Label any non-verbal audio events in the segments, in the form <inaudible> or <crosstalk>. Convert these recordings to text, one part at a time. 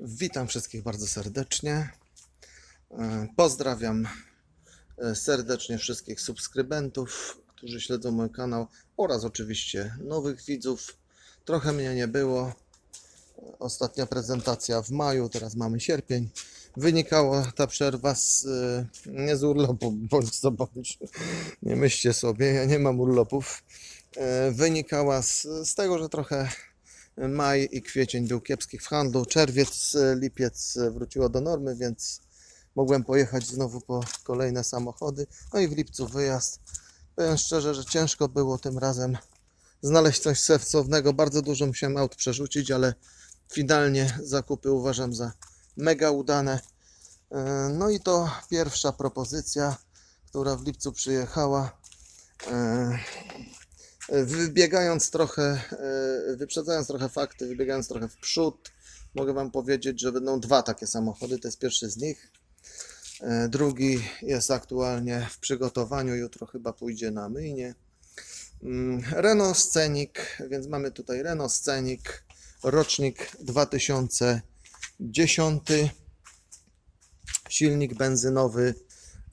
Witam wszystkich bardzo serdecznie. E, Pozdrawiam e, serdecznie wszystkich subskrybentów, którzy śledzą mój kanał oraz oczywiście nowych widzów. Trochę mnie nie było. Ostatnia prezentacja w maju, teraz mamy sierpień. Wynikała ta przerwa z, e, nie z urlopu, bądź co bądź. Nie myślcie sobie, ja nie mam urlopów. Wynikała z, z tego, że trochę Maj i kwiecień był kiepskich w handlu. Czerwiec, e, lipiec e, wróciło do normy, więc mogłem pojechać znowu po kolejne samochody. No i w lipcu wyjazd. Powiem szczerze, że ciężko było tym razem znaleźć coś sensownego. Bardzo dużo musiałem aut przerzucić, ale finalnie zakupy uważam za mega udane. E, No i to pierwsza propozycja, która w lipcu przyjechała. E, Wybiegając trochę, e, wyprzedzając trochę fakty, wybiegając trochę w przód, mogę Wam powiedzieć, że będą dwa takie samochody. To jest pierwszy z nich. E, Drugi jest aktualnie w przygotowaniu, jutro chyba pójdzie na myjnie. Mm, Renault Scenic, więc mamy tutaj Renault Scenic, rocznik 2010, silnik benzynowy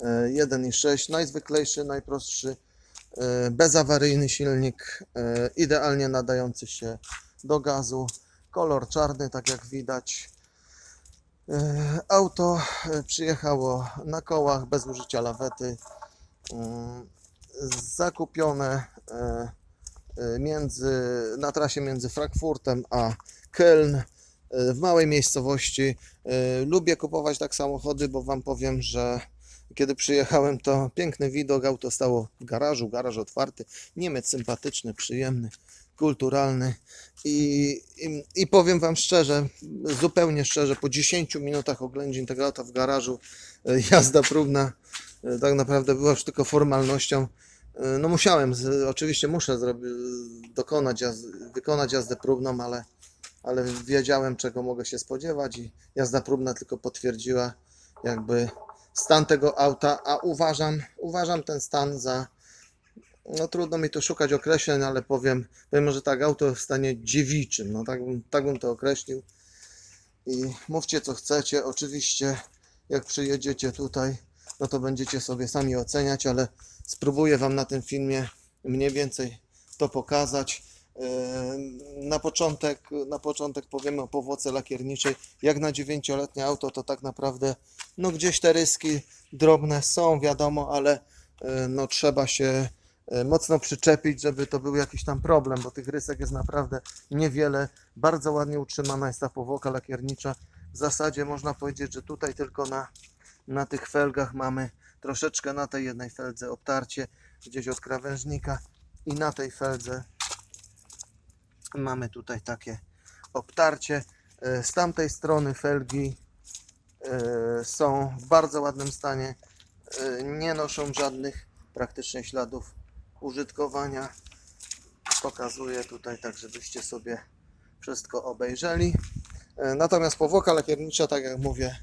e, 1.6, najzwyklejszy, najprostszy bezawaryjny silnik, e, idealnie nadający się do gazu. Kolor czarny, tak jak widać. E, Auto e, przyjechało na kołach bez użycia lawety. Zakupione e, e, między, na trasie między Frankfurtem a Köln e, w małej miejscowości. E, Lubię kupować tak samochody, bo Wam powiem, że kiedy przyjechałem, to piękny widok, auto stało w garażu, garaż otwarty, Niemiec sympatyczny, przyjemny, kulturalny i, i, i powiem Wam szczerze, zupełnie szczerze, po 10 minutach oględzin tego auta w garażu, e, jazda próbna e, tak naprawdę była już tylko formalnością. E, No musiałem, oczywiście muszę dokonać, jazdy, wykonać jazdę próbną, ale, ale wiedziałem czego mogę się spodziewać i jazda próbna tylko potwierdziła jakby stan tego auta, a uważam, uważam ten stan za, no trudno mi tu szukać określeń, ale powiem, powiem, że tak auto w stanie dziewiczym, no tak, tak bym to określił. I mówcie co chcecie, oczywiście jak przyjedziecie tutaj, no to będziecie sobie sami oceniać, ale spróbuję Wam na tym filmie mniej więcej to pokazać. Yy, Na początek, na początek powiemy o powłoce lakierniczej. Jak na 9-letnie auto, to tak naprawdę no gdzieś te ryski drobne są, wiadomo, ale yy, no trzeba się yy, mocno przyczepić, żeby to był jakiś tam problem, bo tych rysek jest naprawdę niewiele. Bardzo ładnie utrzymana jest ta powłoka lakiernicza. W zasadzie można powiedzieć, że tutaj tylko na, na tych felgach mamy troszeczkę na tej jednej feldze obtarcie gdzieś od krawężnika i na tej feldze mamy tutaj takie obtarcie. E, Z tamtej strony felgi e, są w bardzo ładnym stanie. E, Nie noszą żadnych praktycznie śladów użytkowania. Pokazuję tutaj tak, żebyście sobie wszystko obejrzeli. Natomiast powłoka lakiernicza, tak jak mówię,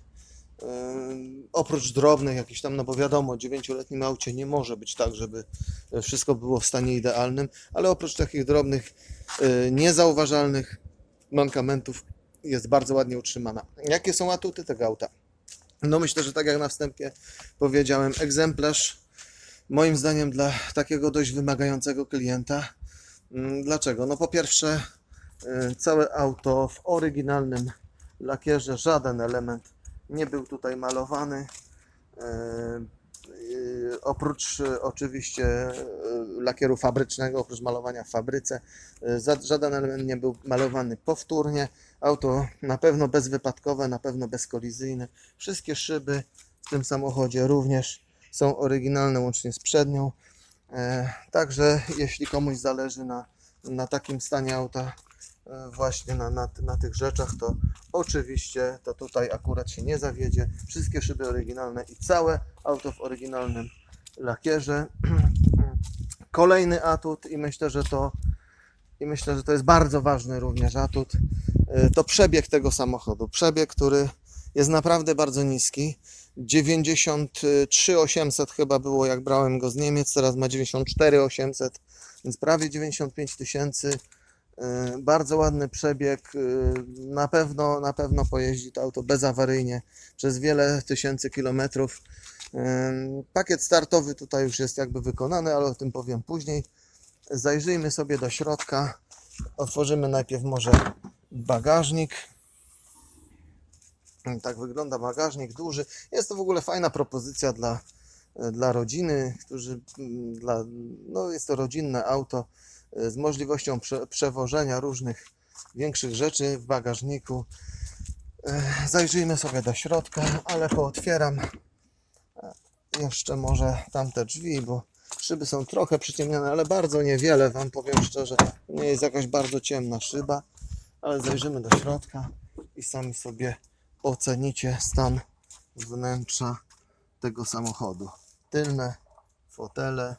oprócz drobnych jakichś tam, no bo wiadomo, 9-letnim aucie nie może być tak, żeby wszystko było w stanie idealnym, ale oprócz takich drobnych, y, niezauważalnych mankamentów jest bardzo ładnie utrzymana. Jakie są atuty tego auta? No myślę, że tak jak na wstępie powiedziałem, egzemplarz moim zdaniem dla takiego dość wymagającego klienta. Mm, Dlaczego? No po pierwsze, y, całe auto w oryginalnym lakierze, żaden element nie był tutaj malowany. E, e, Oprócz e, oczywiście lakieru fabrycznego, oprócz malowania w fabryce, żaden element nie był malowany powtórnie. Auto na pewno bezwypadkowe, na pewno bezkolizyjne. Wszystkie szyby w tym samochodzie również są oryginalne, łącznie z przednią. Także jeśli komuś zależy na, na takim stanie auta, właśnie na, na, na tych rzeczach, to oczywiście to tutaj akurat się nie zawiedzie. Wszystkie szyby oryginalne i całe auto w oryginalnym lakierze. <clears throat> Kolejny atut i myślę, że to i myślę, że to jest bardzo ważny również atut, e, to przebieg tego samochodu. Przebieg, który jest naprawdę bardzo niski. 93 800 chyba było jak brałem go z Niemiec, teraz ma 94 800, więc prawie 95 tysięcy. E, Bardzo ładny przebieg. e, Na pewno, na pewno pojeździ to auto bezawaryjnie przez wiele tysięcy kilometrów. E, Pakiet startowy tutaj już jest jakby wykonany, ale o tym powiem później. Zajrzyjmy sobie do środka. Otworzymy najpierw może bagażnik. Tak wygląda bagażnik duży. Jest to w ogóle fajna propozycja dla, dla rodziny, którzy dla, no jest to rodzinne auto z możliwością prze, przewożenia różnych większych rzeczy w bagażniku. E, Zajrzyjmy sobie do środka, ale pootwieram e, jeszcze może tamte drzwi, bo szyby są trochę przyciemnione, ale bardzo niewiele, Wam powiem szczerze. Nie jest jakaś bardzo ciemna szyba, ale zajrzymy do środka i sami sobie ocenicie stan wnętrza tego samochodu. Tylne fotele.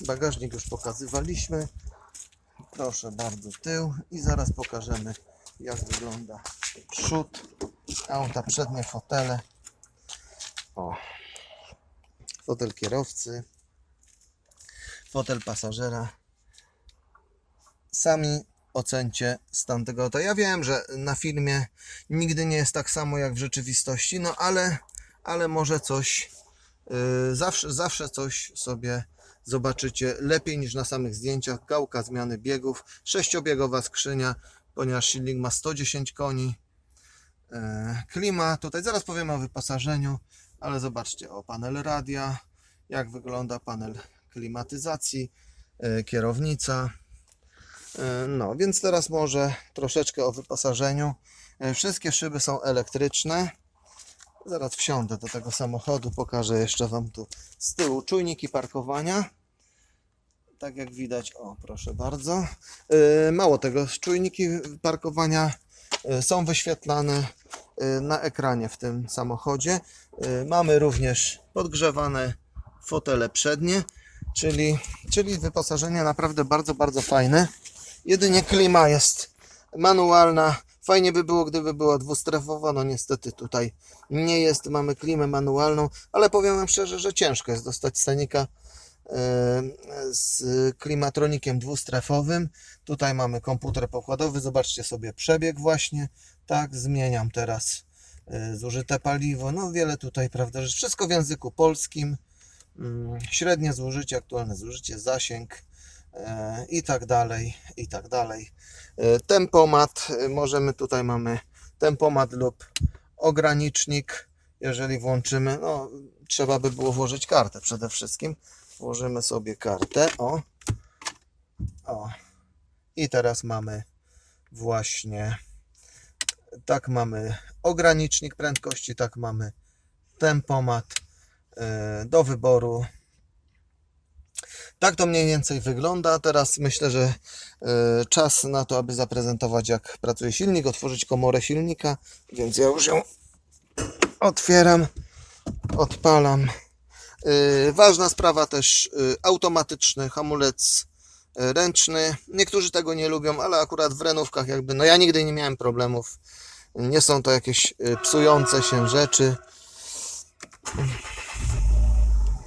Bagażnik już pokazywaliśmy. Proszę bardzo, tył i zaraz pokażemy jak wygląda przód auta, przednie fotele. O. Fotel kierowcy. Fotel pasażera. Sami ocencie stan tego auta. Ja wiem, że na filmie nigdy nie jest tak samo jak w rzeczywistości, no ale, ale może coś, yy, zawsze, zawsze coś sobie zobaczycie lepiej niż na samych zdjęciach. Gałka zmiany biegów, sześciobiegowa skrzynia, ponieważ silnik ma 110 koni. E, Klima, tutaj zaraz powiemy o wyposażeniu, ale zobaczcie, o panel radia, jak wygląda panel klimatyzacji, e, kierownica. E, No, więc teraz może troszeczkę o wyposażeniu. Wszystkie szyby są elektryczne. Zaraz wsiądę do tego samochodu, pokażę jeszcze Wam tu z tyłu czujniki parkowania. Tak jak widać, o proszę bardzo. E, Mało tego, czujniki parkowania e, są wyświetlane e, na ekranie w tym samochodzie. Mamy również podgrzewane fotele przednie, czyli, czyli wyposażenie naprawdę bardzo, bardzo fajne. Jedynie klima jest manualna. Fajnie by było, gdyby była dwustrefowa. No niestety tutaj nie jest. Mamy klimę manualną, ale powiem Wam szczerze, że ciężko jest dostać stanika e, z klimatronikiem dwustrefowym. Tutaj mamy komputer pokładowy. Zobaczcie sobie przebieg właśnie. Tak, zmieniam teraz e, zużyte paliwo. No wiele tutaj, prawda, że wszystko w języku polskim. Mm, Średnie zużycie, aktualne zużycie, zasięg i tak dalej, i tak dalej. E, Tempomat, e, możemy tutaj mamy tempomat lub ogranicznik, jeżeli włączymy, no trzeba by było włożyć kartę przede wszystkim. Włożymy sobie kartę, o, o. I teraz mamy właśnie, tak mamy ogranicznik prędkości, tak mamy tempomat e, do wyboru. Tak to mniej więcej wygląda. Teraz myślę, że e, czas na to, aby zaprezentować, jak pracuje silnik, otworzyć komorę silnika, więc ja już ją otwieram, odpalam. E, Ważna sprawa też e, automatyczny hamulec ręczny. Niektórzy tego nie lubią, ale akurat w renówkach jakby, no ja nigdy nie miałem problemów. Nie są to jakieś psujące się rzeczy.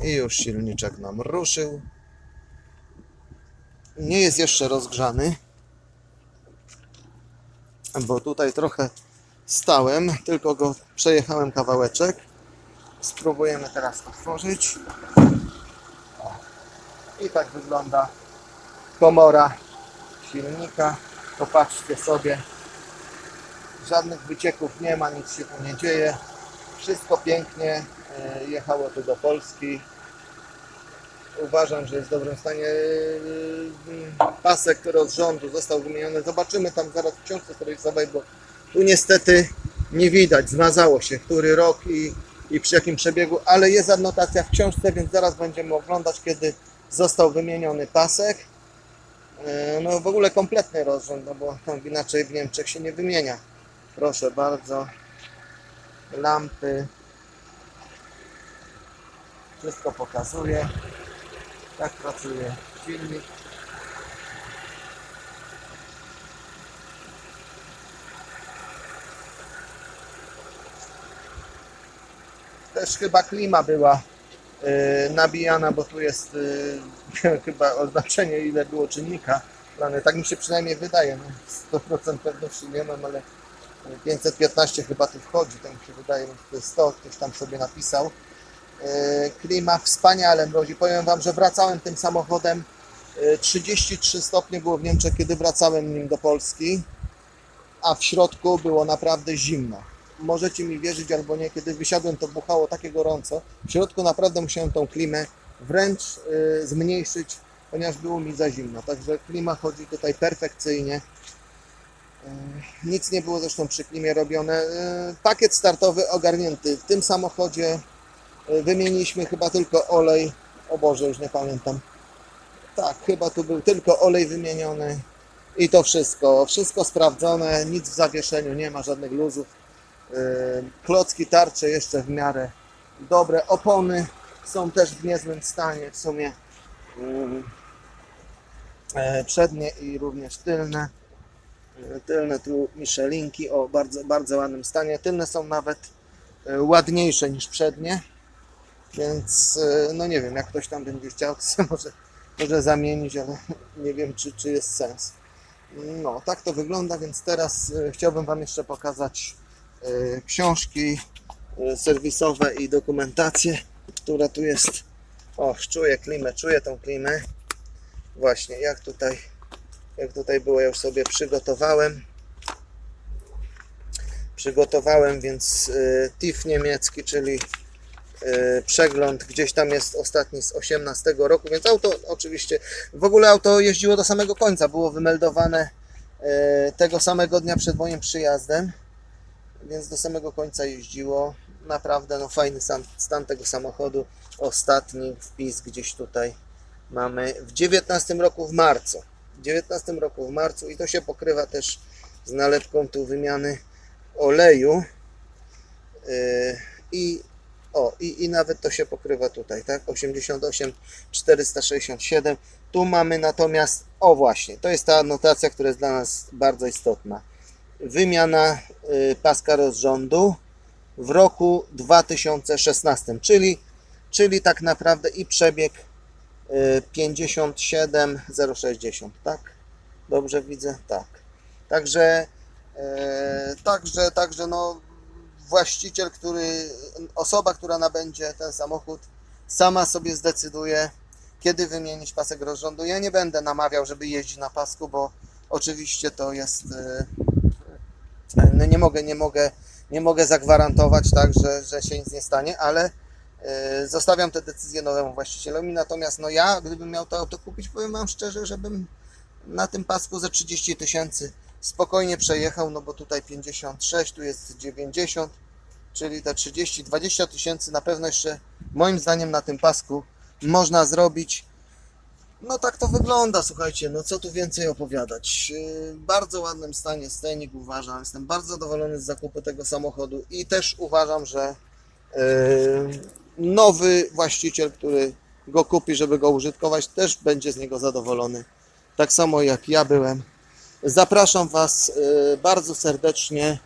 I już silniczek nam ruszył. Nie jest jeszcze rozgrzany, bo tutaj trochę stałem, tylko go przejechałem kawałeczek. Spróbujemy teraz otworzyć. I tak wygląda komora silnika. Popatrzcie sobie. Żadnych wycieków nie ma, nic się tu nie dzieje. Wszystko pięknie e, jechało tu do Polski. Uważam, że jest w dobrym stanie. E, Pasek rozrządu został wymieniony. Zobaczymy tam zaraz w książce serwisowej, bo tu niestety nie widać. Zmazało się, który rok i, i przy jakim przebiegu, ale jest adnotacja w książce, więc zaraz będziemy oglądać, kiedy został wymieniony pasek. E, No w ogóle kompletny rozrząd, no bo inaczej w Niemczech się nie wymienia. Proszę bardzo. Lampy. Wszystko pokazuje. Jak pracuje silnik. Też chyba klima była e, nabijana, bo tu jest e, <laughs> chyba oznaczenie ile było czynnika lany. Tak mi się przynajmniej wydaje. No, 100% pewności nie mam, ale 515 chyba tu wchodzi, tak mi się wydaje, że to jest 100, ktoś tam sobie napisał. E, Klima wspaniale mrozi. Powiem Wam, że wracałem tym samochodem. e, 33 stopnie było w Niemczech, kiedy wracałem nim do Polski, a w środku było naprawdę zimno. Możecie mi wierzyć albo nie, kiedy wysiadłem, to buchało takie gorąco. W środku naprawdę musiałem tą klimę wręcz e, zmniejszyć, ponieważ było mi za zimno. Także klima chodzi tutaj perfekcyjnie. E, Nic nie było zresztą przy klimie robione. E, Pakiet startowy ogarnięty. W tym samochodzie e, wymieniliśmy chyba tylko olej. O Boże, już nie pamiętam. Tak, chyba tu był tylko olej wymieniony i to wszystko. Wszystko sprawdzone, nic w zawieszeniu nie ma, żadnych luzów. E, Klocki tarcze jeszcze w miarę dobre. Opony są też w niezłym stanie w sumie. Mm, e, Przednie i również tylne. E, Tylne tu Michelinki o bardzo, bardzo ładnym stanie. Tylne są nawet ładniejsze niż przednie. Więc e, no nie wiem, jak ktoś tam będzie chciał, to sobie może, może zamienić, ale <laughs> nie wiem, czy, czy jest sens. No, tak to wygląda, więc teraz e, chciałbym Wam jeszcze pokazać e, książki serwisowe i dokumentację, która tu jest. O, czuję klimę, czuję tą klimę. Właśnie, jak tutaj, jak tutaj było, ja już sobie przygotowałem. Przygotowałem więc TIF niemiecki, czyli przegląd gdzieś tam jest ostatni z 18 roku, więc auto oczywiście, w ogóle auto jeździło do samego końca, było wymeldowane e, tego samego dnia przed moim przyjazdem, więc do samego końca jeździło. Naprawdę no fajny stan, tego samochodu. Ostatni wpis gdzieś tutaj mamy w 19 roku w marcu. W 19 roku w marcu i to się pokrywa też z nalepką tu wymiany oleju. Yy, I o, i, i nawet to się pokrywa tutaj, tak? 88, 467. Tu mamy natomiast, o właśnie, to jest ta anotacja, która jest dla nas bardzo istotna. Wymiana y, paska rozrządu w roku 2016, czyli, czyli tak naprawdę i przebieg y, 57060, tak? Dobrze widzę? Tak. Także, e, także, także no właściciel, który, osoba, która nabędzie ten samochód, sama sobie zdecyduje, kiedy wymienić pasek rozrządu. Ja nie będę namawiał, żeby jeździć na pasku, bo oczywiście to jest. e, No nie mogę, nie mogę, nie mogę zagwarantować, tak, że, że się nic nie stanie, ale e, zostawiam te decyzje nowemu właścicielowi. Natomiast no ja, gdybym miał to auto kupić, powiem Wam szczerze, żebym na tym pasku za 30 tysięcy spokojnie przejechał, no bo tutaj 56, tu jest 90, czyli te 30, 20 tysięcy na pewno jeszcze moim zdaniem na tym pasku można zrobić. No tak to wygląda, słuchajcie, no co tu więcej opowiadać. Yy, bardzo ładnym stanie stajnik uważam, jestem bardzo zadowolony z zakupu tego samochodu i też uważam, że yy, nowy właściciel, który go kupi, żeby go użytkować, też będzie z niego zadowolony. Tak samo jak ja byłem. Zapraszam Was y, bardzo serdecznie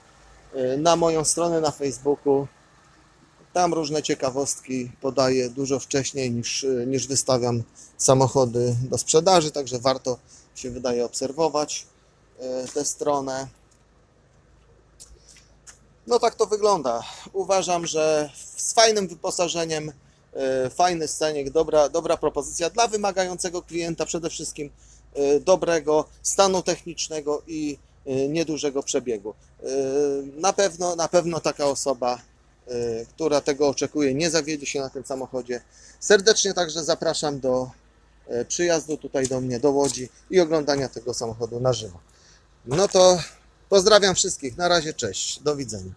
y, na moją stronę na Facebooku. Tam różne ciekawostki podaję dużo wcześniej niż, y, niż wystawiam samochody do sprzedaży, także warto się wydaje obserwować tę stronę. No tak to wygląda. Uważam, że z fajnym wyposażeniem, fajny scenic, dobra, dobra propozycja dla wymagającego klienta przede wszystkim dobrego stanu technicznego i y, niedużego przebiegu. Y, Na pewno, na pewno taka osoba, która tego oczekuje, nie zawiedzie się na tym samochodzie. Serdecznie także zapraszam do przyjazdu tutaj do mnie, do Łodzi i oglądania tego samochodu na żywo. No to pozdrawiam wszystkich. Na razie, cześć. Do widzenia.